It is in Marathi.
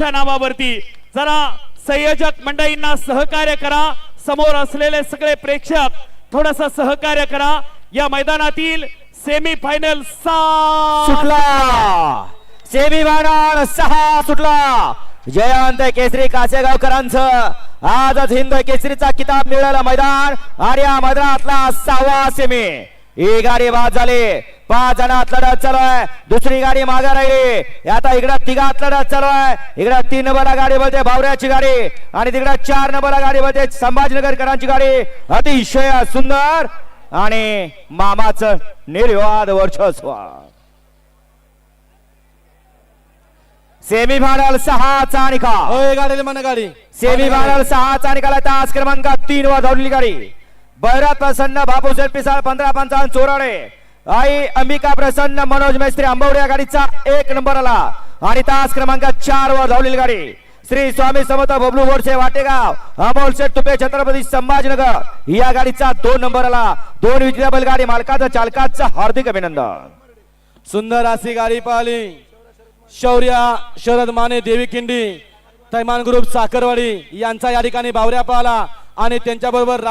च्या नावावरती जरा संयोजक मंडळींना सहकार्य करा. समोर असलेले सगळे प्रेक्षक थोडस सहकार्य करा. या मैदानातील सेमी फायनल सुटला. सेमी फायनल सहा सुटला. जयंत केसरी कासेगावकरांचं आजच हिंद केसरीचा किताब मिळाला मैदान. आणि या मैदानातला सहावा सेमी ही गाडी बाद झाले. पाच जणात लढत चालू आहे. दुसरी गाडी मागे राहिली. आता इकडं तिघात लढत चालू आहे. इकडं तीन नंबरला गाडी बोलते भावऱ्याची गाडी आणि तिकडं चार नंबरला गाडी बोलते संभाजीनगरकरांची गाडी. अतिशय सुंदर आणि मामाचं निर्वाद वर्चस्व. सेमी फायनल सहाचा निकाल गाडी मन गाडी. सेमी फायनल सहाचा निकाल तास क्रमांक तीन वर धावलेली गाडी. बैरात प्रसन्न बापूसाहेब पिसाळ पंधरा पंचावन्न चोराडे. आई अंबिका प्रसन्न मनोज मेस्त्री आंबवड्या गाडीचा एक नंबर आला. आणि तास क्रमांक चार वर धावलेली गाडी. श्री स्वामी समर्थ बबलू बोरसे वाटेगाव अमोल तुपे छत्रपती संभाजीनगर. या गाडीचा दोन नंबर आला. दोन विजेत्या बैलगाडी मालकाचा चालकाचं हार्दिक अभिनंदन. सुंदर अशी गाडी पाहिली. शौर्या शरद माने देवी किंडी तैमान ग्रुप साखरवाडी यांचा या ठिकाणी बावऱ्या पाहला. आणि त्यांच्याबरोबर राहुल